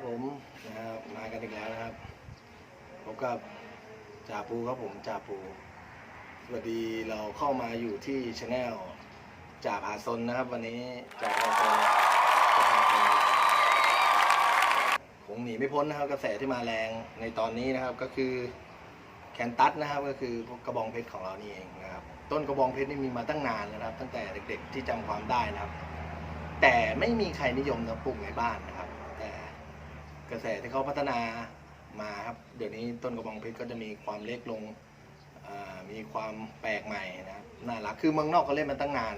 ับผมนะครับมากันอีกแล้วนะครับพบกับจ่าปูครับผมจ่าปูสวัสดีเราเข้ามาอยู่ที่ชาแนลจ่าพาซนนะครับ วันนี้จ่าพาซนคงหนีไม่พ้นนะครับ กระแสที่มาแรงในตอนนี้นะครับก็คือแคนตัสนะครับก็คือกระบองเพชรของเรานี่เองนะครับ ต้นกระบองเพชรนี่มีมาตั้งนานนะครับ ตั้งแต่เด็กๆที่จำความได้นะครับ แต่ไม่มีใครนิยมนะปลูกในบ้านนะครับ กระแสที่เขาพัฒนามาครับ เดี๋ยวนี้ต้นกระบองเพชรก็จะมีความเล็กลงมีความแปลกใหม่นะครับน่ารักคือเมืองนอกเขาเล่นมาตั้งนาน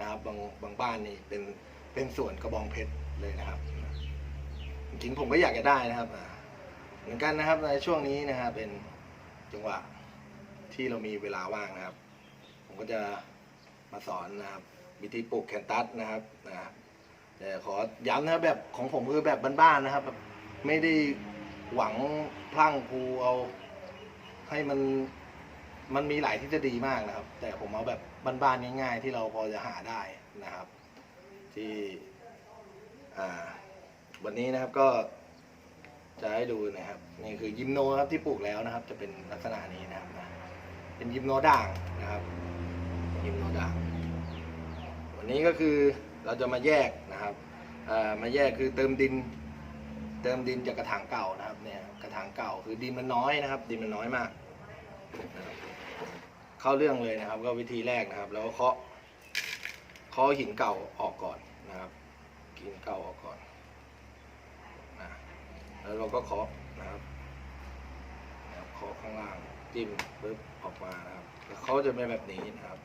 นะครับบางบางบ้านนี่เป็นเป็นสวนกระบองเพชรเลยนะครับ จริงผมก็อยากจะได้นะครับเหมือนกันนะครับในช่วงนี้นะครับเป็นจังหวะที่เรามีเวลาว่างนะครับ ผมก็จะมาสอนนะครับวิธีปลูกแคนตัสนะครับนะแต่ขอย้ำนะครับแบบของผมคือแบบบ้านๆนะครับแบบ ไม่ได้หวังพลั่งพลูเอา ให้มันมันมีหลายทฤษฎีมากนะครับ แต่ผมเอาแบบบ้านๆง่าย ๆ ที่เราพอจะหาได้นะครับ ที่วันนี้นะครับก็จะให้ดูนะครับนี่คือยิมโนครับที่ปลูกแล้วนะครับ จะเป็นลักษณะนี้นะครับนะเป็นยิมโนด่างนะครับ ยิมโนด่าง วันนี้ก็คือเราจะมาแยกนะครับมาแยกคือเติมดิน เติมดินจากกระถางเก่านะครับเนี่ยกระถางเก่าคือดินมันน้อยนะครับ ดินมันน้อยมาก เข้าเรื่องเลยนะครับ ก็วิธีแรกนะครับ แล้วเคาะเคาะหินเก่าออกก่อนนะครับหินเก่าออกก่อนนะแล้วเราก็เคาะนะครับเคาะข้างล่างจิ้มปึ๊บออกมานะครับเขาจะเป็นแบบนี้นะครับ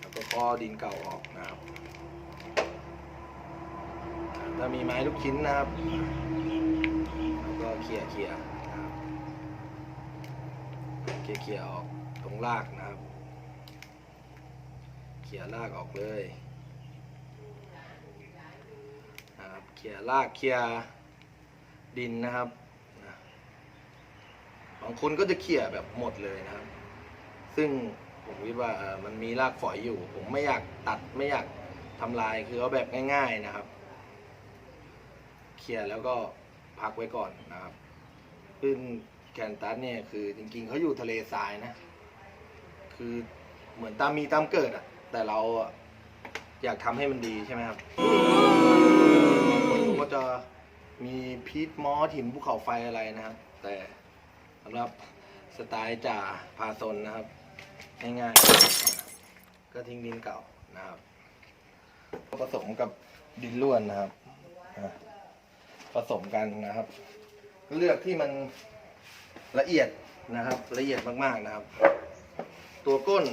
แล้วก็ข้อดินเก่าออกนะครับ ถ้ามีไม้ลูกชิ้นนะครับแล้วก็เขี่ยเขี่ยนะครับเขี่ยเขี่ยออกตรงรากนะครับ เขี่ยรากออกเลยนะครับเขี่ยรากเขี่ยดินนะครับบางคนก็จะเขี่ยแบบหมดเลยนะครับ ซึ่งผมคิดว่ามันมีรากฝอยอยู่ ผมไม่อยากตัดไม่อยากทำลายคือเอาแบบง่าย ๆนะครับ เคลียร์แล้วก็พักไว้ก่อนนะครับซึ่งแคนตัสเนี่ยคือจริงๆเขาอยู่ทะเลทรายนะ คือเหมือนตามมีตามเกิดอะแต่เราอะอยากทำให้มันดีใช่ไหมครับก็จะมีพีทมอสหินภูเขาไฟอะไรนะครับ แต่สำหรับสไตล์จ่าพาซนนะครับ ง่ายๆ ก็ทิ้งดินเก่านะครับผสมกับดินล้วนนะครับ ผสมกันนะครับ เลือกที่มันละเอียดนะครับ ละเอียดมากๆนะครับ ตัวก้น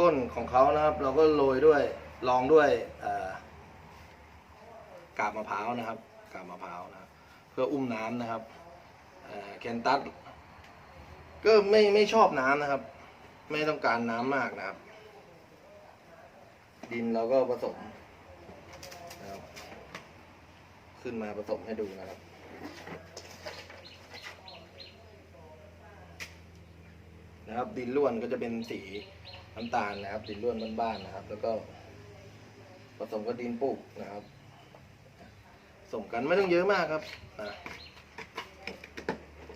ก้นของเขานะครับ เราก็โรยด้วยรองด้วยกาบมะพร้าวนะครับ กาบมะพร้าวนะเพื่ออุ้มน้ำนะครับเอ่อแคนตัสก็ไม่ไม่ชอบน้ำนะครับ ไม่ต้องการน้ำมากนะครับ ดินเราก็ผสมนะครับ ขึ้นมาผสมให้ดูนะครับ นะครับ ดินล้วนก็จะเป็นสีน้ำตาลนะครับ ดินล้วนบ้านๆนะครับ แล้วก็ผสมกับดินปลูกนะครับผสมกันไม่ต้องเยอะมากครับนะ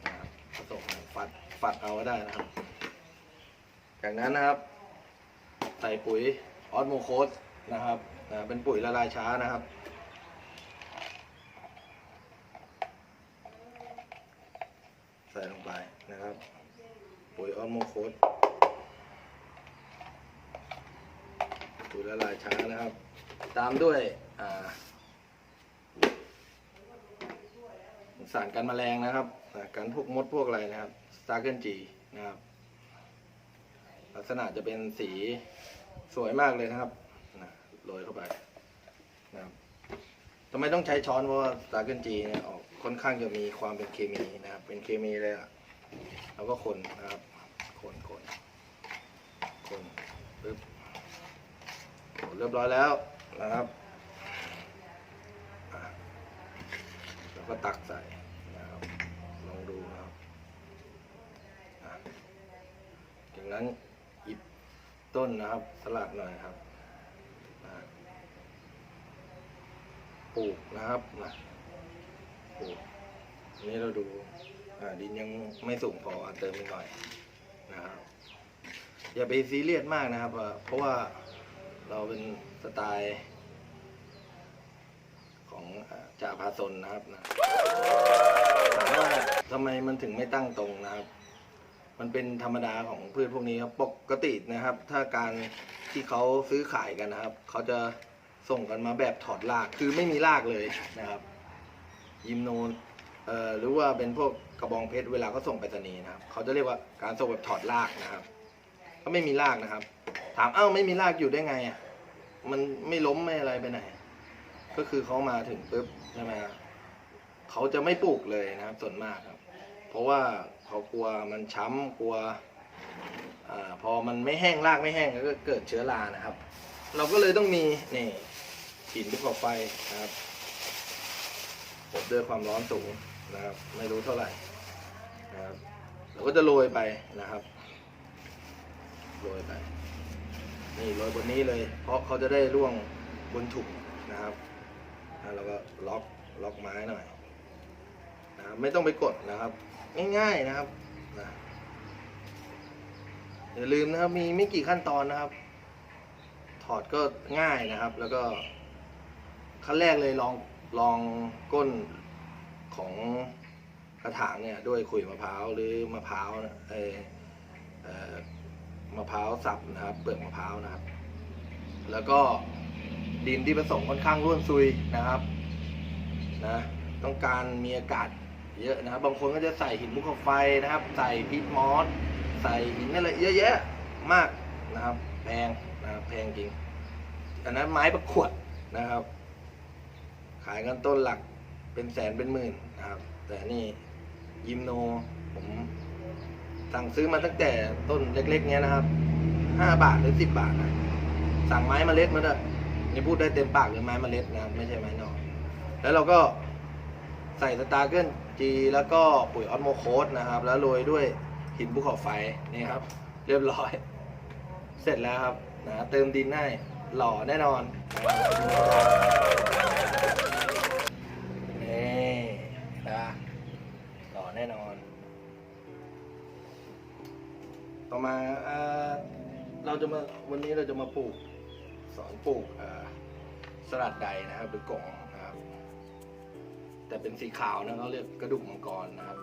นะผสมฝัดฝัดเอาก็ได้นะครับ จากนั้นนะครับ ใส่ปุ๋ยออสโมโคสนะครับนะเป็นปุ๋ยละลายช้านะครับ ส่ลงไปนะครับ ปุ๋ยออสโมโคสปุ๋ยละลายช้านะครับ ตามด้วยสารกันแมลงนะครับกันพวกมดพวกอะไรนะครับสตาร์เกิลจีนะครับ ลักษณะจะเป็นสีสวยมากเลยนะครับโรยเข้าไปนะครับ ทำไมต้องใช้ช้อนเพราะว่าสาร์เกิลจีเนี่ยออกค่อนข้างจะมีความเป็นเคมีนะครับ เป็นเคมีเลยอะแล้วก็คนนะครับ คนคนคนปึ๊บเรียบร้อยแล้วนะครับแล้วก็ตักใส่นะครับลองดูนะครับจากนั้นหยิบต้นนะครับสลัดหน่อยครับนะป ลูกนะครับนะปลูกนี้เราดูดินยังไม่สูงพออเติมอีกหน่อยนะครับ อย่าไปซีเรียสมากนะครับ เพราะว่าเราเป็นสไตล์ของจ่าพาซนนะครับนะถามว่าทำไมมันถึงไม่ตั้งตรงนะครับ มันเป็นธรรมดาของพืชพวกนี้ครับ ปกตินะครับ ถ้าการที่เขาซื้อขายกันนะครับ เขาจะ ส่งกันมาแบบถอดราก คือไม่มีรากเลยนะครับ ยิมโนเอ่อหรือว่าเป็นพวกกระบองเพชรเวลาเขาส่งไปรษณีย์นะครับ เขาจะเรียกว่าการส่งแบบถอดรากนะครับก็ไม่มีรากนะครับ ถามเอ้าไม่มีรากอยู่ได้ไงอะมันไม่ล้มไม่อะไรไปไหน ก็คือเขามาถึงปุ๊บใช่ไหมครับเขาจะไม่ปลูกเลยนะครับส่วนมากครับ เพราะว่าเขากลัวมันช้ำกลัวอพอมันไม่แห้งรากไม่แห้งก็เกิดเชื้อรานะครับ เราก็เลยต้องมีนี่ หินภูเขาไฟนะครับอบด้วยความร้อนสูงนะครับ ไม่รู้เท่าไหร่นะครับเราก็จะโรยไปนะครับโรยไปนี่โรยบนนี้เลย เพราะเขาจะได้ร่วงบนถุงนะครับแล้วก็ล็อกล็อกไม้หน่อยนะครับไม่ต้องไปกดนะครับ ง่ายๆนะครับนะอย่าลืมนะครับมีไม่กี่ขั้นตอนนะครับ ถอดก็ง่ายนะครับ แล้วก็ ขั้นแรกเลยลองลองก้นของกระถางเนี่ยด้วยขุยมะพร้าวหรือมะพร้าวนะเออเอมะพร้าวสับนะครับ เปลือกมะพร้าวนะครับ แล้วก็ดินที่ผสมค่อนข้างร่วนซุยนะครับนะต้องการมีอากาศเยอะนะครับบางคนก็จะใส่หินภูเขไฟนะครับ ใส่พีทมอสใส่หินอะไรเยอะแยะมากนะครับ แพงนะครับแพงจริงอันนั้นไม้ประขวดนะครับ ขายกันต้นหลักเป็นแสนเป็นหมื่นนะครับ แต่นี่ยิมโนผมสั่งซื้อมาตั้งแต่ต้นเล็กๆเนี้ยนะครับห้าบาทหรือสิบบาทนะสั่งไม้เมล็ดมาด้วยนี่พูดได้เต็มปากเลยไม้เมล็ดนะครับไม่ใช่ไม้นอกแล้วเราก็ใส่สตาร์เกิลจีแล้วก็ปุ๋ยออสโมโคสนะครับ แล้วโรยด้วยหินภูเขาไฟนี่ครับ เรียบร้อย เสร็จแล้วครับนะเติมดินให้หล่อแน่นอน จะมาวันนี้เราจะมาปลูกสอนปลูกเอ่อสลัดใดนะครับหรือกล่องนะครับ แต่เป็นสีขาวนะเขาเรียกกระดูกมังกรนะครับ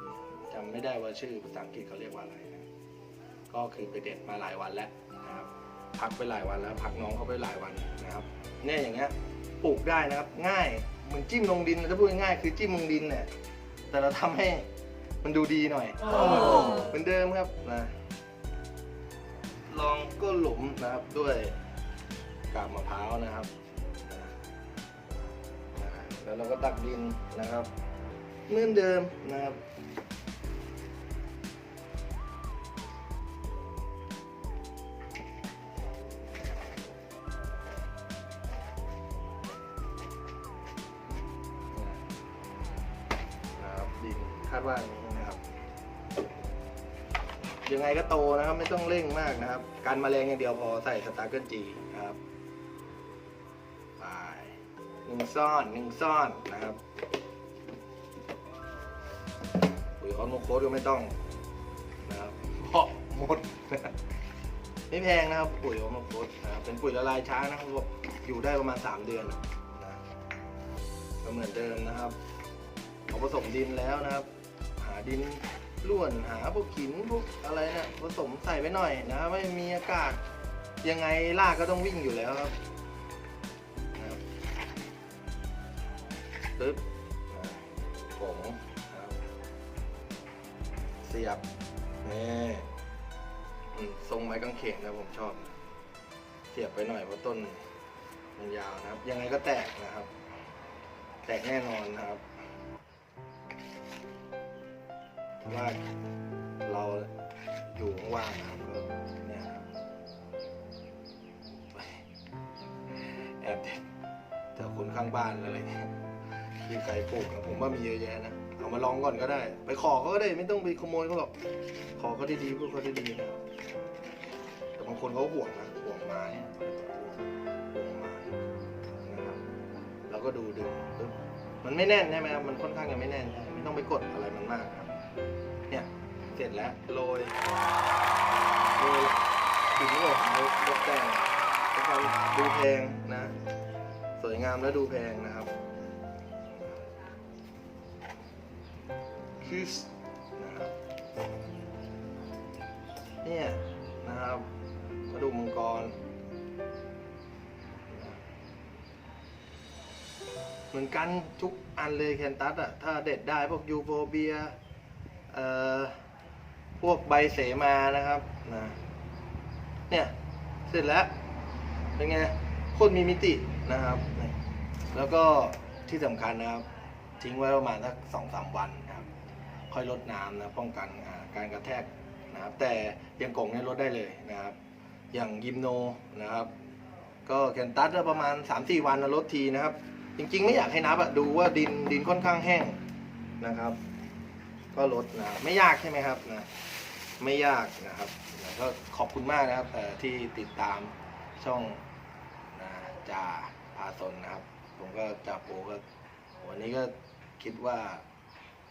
จำไม่ได้ว่าชื่อภาษาอังกฤษเขาเรียกว่าอะไรนะก็คือไปเด็ดมาหลายวันแล้วนะครับพักไปหลายวันแล้วพักน้องเขาไปหลายวันนะครับเนี่ยอย่างเงี้ยปลูกได้นะครับ ง่ายเหมือนจิ้มลงดินถ้าพูดง่ายๆคือจิ้มลงดินเนี่ยแต่เราทำให้มันดูดีหน่อย เหมือนเดิมครับนะ ลองก้นหลุมนะครับด้วยกาบมะพร้าวนะครับแล้วเราก็ตักดินนะครับเหมือนเดิมนะครับนะครับดินคาดว่า ยังไงก็โตนะครับไม่ต้องเร่งมากนะครับ การมาแมลงอย่างเดียวพอใส่สตาร์เกิลจีครับไปหนึ่งซ่อนหนึ่งซ่อนนะครับปุ๋ยออนโมโคสก็ไม่ต้องนะครับเพาะหมดไม่แพงนะครับปุ๋ยออนโมโคสนะครับเป็นปุ๋ยละลายช้านะครับอกอยู่ได้ประมาณ 3 เดือนนะก็เหมือนเดิมนะครับพอผสมดินแล้วนะครับ หาดิน ร่วนหาพวกหินพวกอะไรเนะี่ยผสมใส่ไปหน่อยนะครับไม่มีอากาศยังไงรากก็ต้องวิ่งอยู่แล้วครับนะครับปึ๊บผงครับเสียบนี่ทรงไม้กางเขนนะผมชอบ เสียบไปหน่อยเพราะต้นมันยาวนะครับ ยังไงก็แตกนะครับ แตกแน่นอนนะครับ เพราะว่าเราอยู่ว่างๆนะครับก็เนี่ยครับแอบเด็ดแต่คนข้างบ้านอะไรเงี้ยที่ไก่ปลูกอะผมว่ามีเยอะแยะนะเอามาลองก่อนก็ได้ ไปขอเขาก็ได้ไม่ต้องไปขโมยเขาหรอกขอเขาดีๆพูดเขาดีๆนะแต่บางคนเขาห่วงนะห่วงไม้ห่วงไม้นะครับเราก็ดูดูปึ๊บมันไม่แน่นใช่ไหมครับมันค่อนข้างจะไม่แน่นไมไม่ต้องไปกดอะไรมันมากครับ เสร็จแล้วโรยโรยถึงเลยเอาตกแต่งให้ความดูแพงนะ สวยงามและดูแพงนะครับคิสนะครับเนี่ยนะครับกระดูกมังกร เหมือนกันทุกอันเลยแคนตัสอะถ้าเด็ดได้พวกยูโฟเบีย วกใบเสมานะครับนะเนี่ยเสร็จแล้วเป็นไงโคตรมีมิตินะครับ แล้วก็ที่สำคัญนะครับ ทิ้งไว้ประมาณสักสองสามวันนะครับค่อยลดน้ำนะป้องกันการกระแทกนะครับ แต่ยังกงเนี่ยลดได้เลยนะครับ อย่างยิมโนนะครับ ก็แคนตัสประมาณ 3-4 วันนะลดทีนะครับ จริงๆ ไม่อยากให้นับอะดูว่าดินดินค่อนข้างแห้งนะครับ ก็ลดนะไม่ยากใช่ไหมครับนะ ไม่ยากนะครับก็ขอบคุณมากนะครับที่ติดตามช่องนะจ่าพาซนนะครับ ผมก็จ่าโปก็วันนี้ก็คิดว่า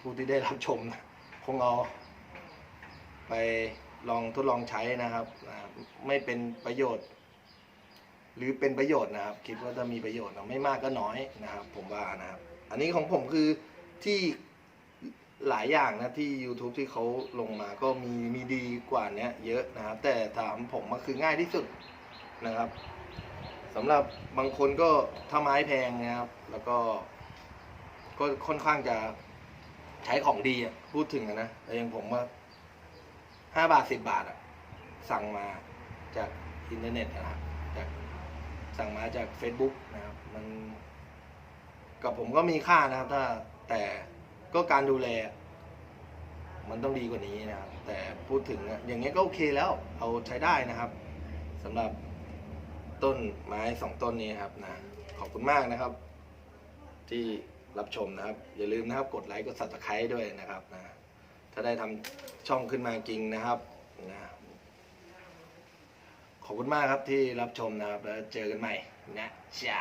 ผู้ที่ได้รับชมนะคงเอาไปลองทดลองใช้นะครับนะไม่เป็นประโยชน์ หรือเป็นประโยชน์นะครับ คิดว่าจะมีประโยชน์นะไม่มากก็น้อยนะครับ ผมว่านะครับ อันนี้ของผมคือที่ หลายอย่างนะที่ YouTube ที่เขาลงมาก็มีมีดีกว่านี้เยอะนะครับ แต่ถามผมก็คือง่ายที่สุดนะครับสำหรับบางคนก็ถ้าไม้แพงนะครับ แล้วก็ ก็ค่อนข้างจะใช้ของดีพูดถึงอะนะแต่ยังผมว่าห้าบาทสิบบาทอะสั่งมาจากอินเทอร์เน็ตนะครับจากสั่งมาจาก Facebook นะครับ มัน กับผมก็มีค่านะครับ ถ้าแต่ ก็การดูแล มันต้องดีกว่านี้นะครับ แต่พูดถึงอย่างเงี้ยก็โอเคแล้ว เอาใช้ได้นะครับสำหรับต้นไม้สองต้นนี้ครับนะขอบคุณมากนะครับ ที่รับชมนะครับ อย่าลืมนะครับ กดไลค์กด subscribe ด้วยนะครับนะถ้าได้ทำช่องขึ้นมาจริงนะครับนะขอบคุณมากครับที่รับชมนะครับ แล้วเจอกันใหม่นะจ้า